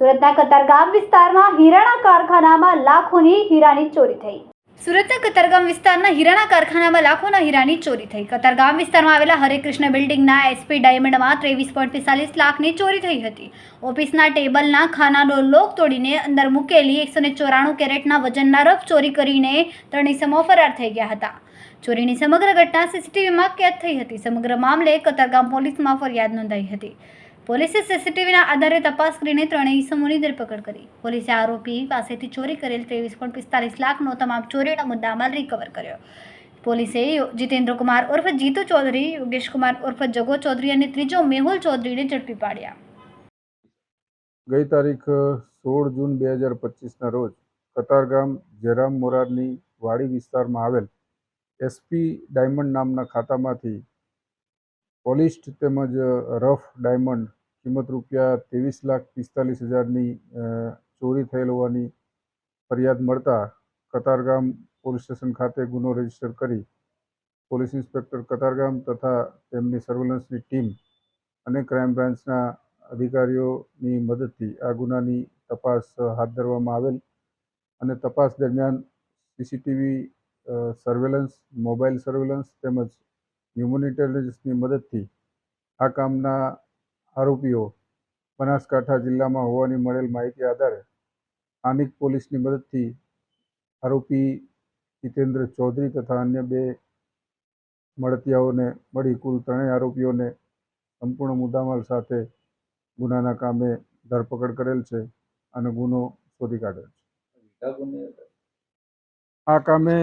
સુરતના કતારગામ વિસ્તારમાં હીરાના કારખાનામાં લાખોની હીરાની ચોરી થઈ. સુરતના કતારગામ વિસ્તારના હીરાના કારખાનામાં લાખોના હીરાની ચોરી થઈ. કતારગામ વિસ્તારમાં આવેલા હરેકૃષ્ણ બિલ્ડિંગના એસપી ડાયમંડમાં ત્રેવીસ પોઈન્ટ પિસ્તાલીસ લાખની ચોરી થઈ હતી. ઓફિસના ટેબલના ખાનાનો લોક તોડીને અંદર મૂકેલી એકસો ને ચોરાણું કેરેટના વજનના રફ ચોરી કરીને ત્રણ ફરાર થઈ ગયા હતા. ચોરીની સમગ્ર ઘટના સીસીટીવીમાં કેદ થઈ હતી. સમગ્ર મામલે કતારગામ પોલીસમાં ફરિયાદ નોંધાઈ હતી. પોલીસે સીસીટીવીના આધારે તપાસ કરીને ત્રણેય ઇસમોની ધરપકડ કરી. પોલીસે આરોપી પાસેથી ચોરી કરેલ ત્રેવીસ પોઈન્ટ પિસ્તાલીસ લાખનો તમામ ચોરીનો મુદ્દામાલ રિકવર કર્યો. પોલીસે જીતેન્દ્ર કુમાર ઉર્ફ જીતુ ચૌધરી, યોગેશ કુમાર ઉર્ફ જગો ચૌધરી અને ત્રીજો મેહુલ ચૌધરીને ઝડપી પાડ્યા. ગઈ તારીખ, સોળ જૂન બે હજાર પચીસના રોજ કતારગામ જયરામ મોરારની વાડી વિસ્તારમાં આવેલ એસપી ડાયમંડ નામના ખાતામાંથી પોલિસ્ડ તેમજ રફ ડાયમંડ કિંમત રૂપિયા ત્રેવીસ લાખ પિસ્તાલીસ હજારની ચોરી થયેલ હોવાની ફરિયાદ મળતા કતારગામ પોલીસ સ્ટેશન ખાતે ગુનો રજિસ્ટર કરી પોલીસ ઇન્સ્પેક્ટર કતારગામ તથા તેમની સર્વેલન્સની ટીમ અને ક્રાઇમ બ્રાન્ચના અધિકારીઓની મદદથી આ ગુનાની તપાસ હાથ ધરવામાં આવેલ અને તપાસ દરમિયાન સીસીટીવી સર્વેલન્સ મોબાઈલ સર્વેલન્સ તેમજ હ્યુમન ઇન્ટેલિજન્સની મદદથી આ કામના આરોપીઓ બનાસકાંઠા જિલ્લામાં હોવાની મળેલ માહિતી આધારે સ્થાનિક પોલીસની મદદથી આરોપી જીતેન્દ્ર ચૌધરી તથા અન્ય બે મળતિયાઓને મળી કુલ ત્રણેય આરોપીઓને સંપૂર્ણ મુદ્દામાલ સાથે ગુનાના કામે ધરપકડ કરેલ છે અને ગુનો શોધી કાઢેલ છે. આ કામે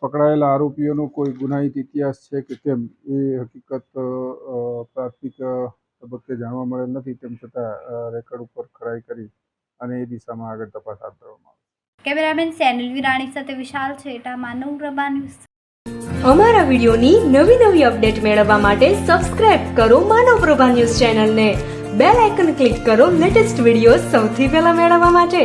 પકડાયેલા આરોપીઓનો કોઈ ગુનાહિત ઇતિહાસ છે કે કેમ? એ હકીકત પ્રાથમિક તબક્કે જાણવા મળેલ નથી તેમ છતાં રેકર્ડ ઉપર ખરાઈ કરી અને એ દિશામાં આગળ તપાસ હાથ ધરવામાં કેમેરામેન સેનિલ વિરાણી સાથે વિશાલ છેટા માનવ પ્રભા ન્યૂઝ. અમારા વિડીયોની નવી નવી અપડેટ મેળવવા માટે સબસ્ક્રાઇબ કરો માનવ પ્રભા ન્યૂઝ ચેનલને. બેલ આઇકન ક્લિક કરો લેટેસ્ટ વીડિયો સૌથી પહેલા મેળવવા માટે.